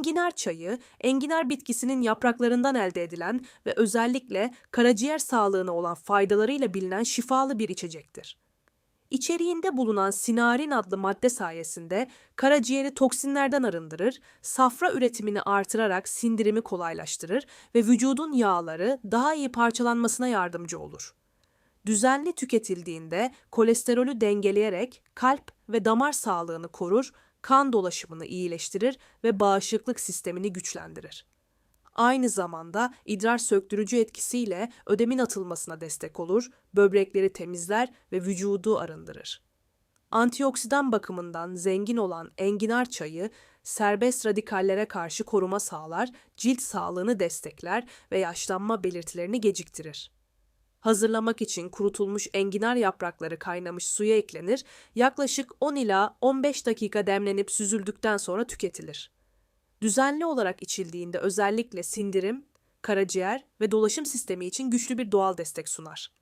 Enginar çayı, enginar bitkisinin yapraklarından elde edilen ve özellikle karaciğer sağlığına olan faydalarıyla bilinen şifalı bir içecektir. İçeriğinde bulunan sinarin adlı madde sayesinde karaciğeri toksinlerden arındırır, safra üretimini artırarak sindirimi kolaylaştırır ve vücudun yağları daha iyi parçalanmasına yardımcı olur. Düzenli tüketildiğinde kolesterolü dengeleyerek kalp ve damar sağlığını korur, kan dolaşımını iyileştirir ve bağışıklık sistemini güçlendirir. Aynı zamanda idrar söktürücü etkisiyle ödemin atılmasına destek olur, böbrekleri temizler ve vücudu arındırır. Antioksidan bakımından zengin olan enginar çayı, serbest radikallere karşı koruma sağlar, cilt sağlığını destekler ve yaşlanma belirtilerini geciktirir. Hazırlamak için kurutulmuş enginar yaprakları kaynamış suya eklenir, yaklaşık 10 ila 15 dakika demlenip süzüldükten sonra tüketilir. Düzenli olarak içildiğinde özellikle sindirim, karaciğer ve dolaşım sistemi için güçlü bir doğal destek sunar.